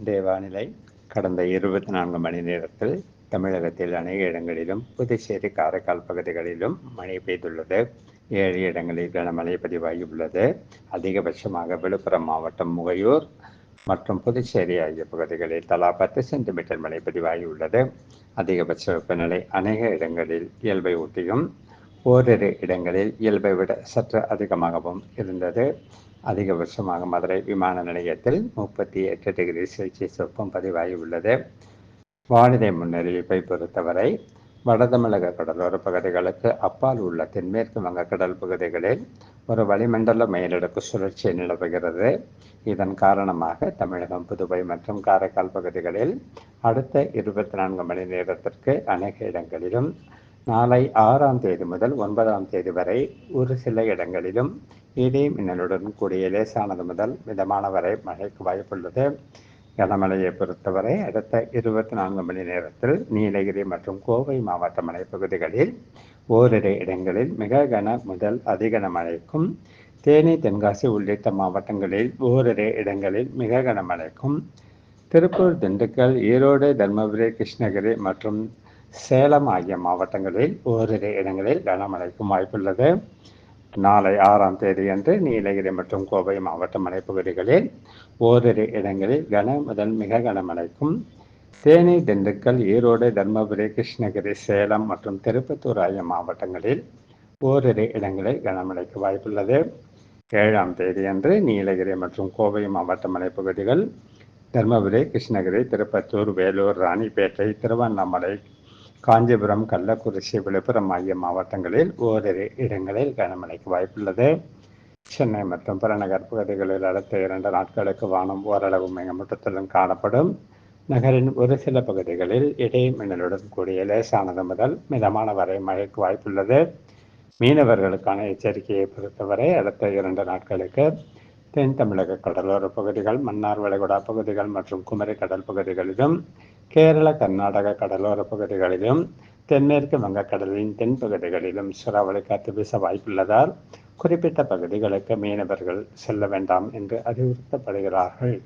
இன்றைய வானிலை கடந்த இருபத்தி நான்கு மணி நேரத்தில் தமிழகத்தில் அநேக இடங்களிலும் புதுச்சேரி காரைக்கால் பகுதிகளிலும் மழை பெய்துள்ளது. ஏழு இடங்களில் கனமழை பதிவாகியுள்ளது. அதிகபட்சமாக விழுப்புரம் மாவட்டம் முகையூர் மற்றும் புதுச்சேரி ஆகிய பகுதிகளில் தலா பத்து சென்டிமீட்டர் மழை பதிவாகியுள்ளது. அதிகபட்ச வெப்பநிலை அநேக இடங்களில் இயல்பை ஒட்டியும் ஓரிரு இடங்களில் இயல்பை விட சற்று அதிகமாகவும் இருந்தது. அதிகபட்சமாக மதுரை விமான நிலையத்தில் முப்பத்தி எட்டு டிகிரி செல்சியஸ் வெப்பம் பதிவாகியுள்ளது வானிலை முன்னறிவிப்பை பொறுத்தவரை வட தமிழக கடலோர பகுதிகளுக்கு அப்பால் உள்ள தென்மேற்கு வங்கக்கடல் பகுதிகளில் ஒரு வளிமண்டல மேலடுக்கு சுழற்சி நிலவுகிறது. இதன் காரணமாக தமிழகம் புதுவை மற்றும் காரைக்கால் பகுதிகளில் அடுத்த இருபத்தி நான்கு மணி நேரத்திற்கு அநேக இடங்களிலும் நாளை ஆறாம் தேதி முதல் ஒன்பதாம் தேதி வரை ஒரு சில இடங்களிலும் இடி மின்னலுடன் கூடிய லேசானது முதல் மிதமான வரை மழைக்கு வாய்ப்புள்ளது கனமழையை பொறுத்தவரை அடுத்த இருபத்தி நான்கு மணி நேரத்தில் நீலகிரி மற்றும் கோவை மாவட்ட மலைப்பகுதிகளில் ஓரிரு இடங்களில் மிக கன முதல் அதிகன மழைக்கும் தேனி தென்காசி உள்ளிட்ட மாவட்டங்களில் ஓரிரு இடங்களில் மிக கனமழைக்கும் திருப்பூர் திண்டுக்கல் ஈரோடு தர்மபுரி கிருஷ்ணகிரி மற்றும் சேலம் ஆகிய மாவட்டங்களில் ஓரிரு இடங்களில் கனமழைக்கும் வாய்ப்புள்ளது. நாளை ஆறாம் தேதியன்று நீலகிரி மற்றும் கோவை மாவட்ட மலைப்பகுதிகளில் ஓரிரு இடங்களில் கன முதல் மிக கனமழைக்கும். தேனி திண்டுக்கல் ஈரோடு தர்மபுரி கிருஷ்ணகிரி சேலம் மற்றும் திருப்பத்தூர் ஆகிய மாவட்டங்களில் ஓரிரு இடங்களில் கனமழைக்கு வாய்ப்புள்ளது. ஏழாம் தேதியன்று நீலகிரி மற்றும் கோவை மாவட்ட மலைப்பகுதிகள் தர்மபுரி கிருஷ்ணகிரி திருப்பத்தூர் வேலூர் ராணிப்பேட்டை திருவண்ணாமலை காஞ்சிபுரம் கள்ளக்குறிச்சி விழுப்புரம் ஆகிய மாவட்டங்களில் ஓரிரு இடங்களில் கனமழைக்கு வாய்ப்புள்ளது. சென்னை மற்றும் புறநகர் பகுதிகளில் அடுத்த இரண்டு நாட்களுக்கு வானம் ஓரளவு மேகமூட்டத்துடன் காணப்படும். நகரின் ஒரு சில பகுதிகளில் இடை மின்னலுடன் கூடிய லேசானது முதல் மிதமான வரை மழைக்கு வாய்ப்புள்ளது. மீனவர்களுக்கான எச்சரிக்கையை பொறுத்தவரை அடுத்த இரண்டு நாட்களுக்கு தென் தமிழக கடலோர பகுதிகள் மன்னார் வளைகுடா பகுதிகள் மற்றும் குமரி கடல் பகுதிகளிலும் கேரள கர்நாடக கடலோர பகுதிகளிலும் தென்மேற்கு வங்கக்கடலின் தென் பகுதிகளிலும் சூறாவளி காற்று வீச வாய்ப்புள்ளதால் குறிப்பிட்ட பகுதிகளுக்கு மீனவர்கள் செல்ல வேண்டாம் என்று அறிவுறுத்தப்படுகிறார்கள்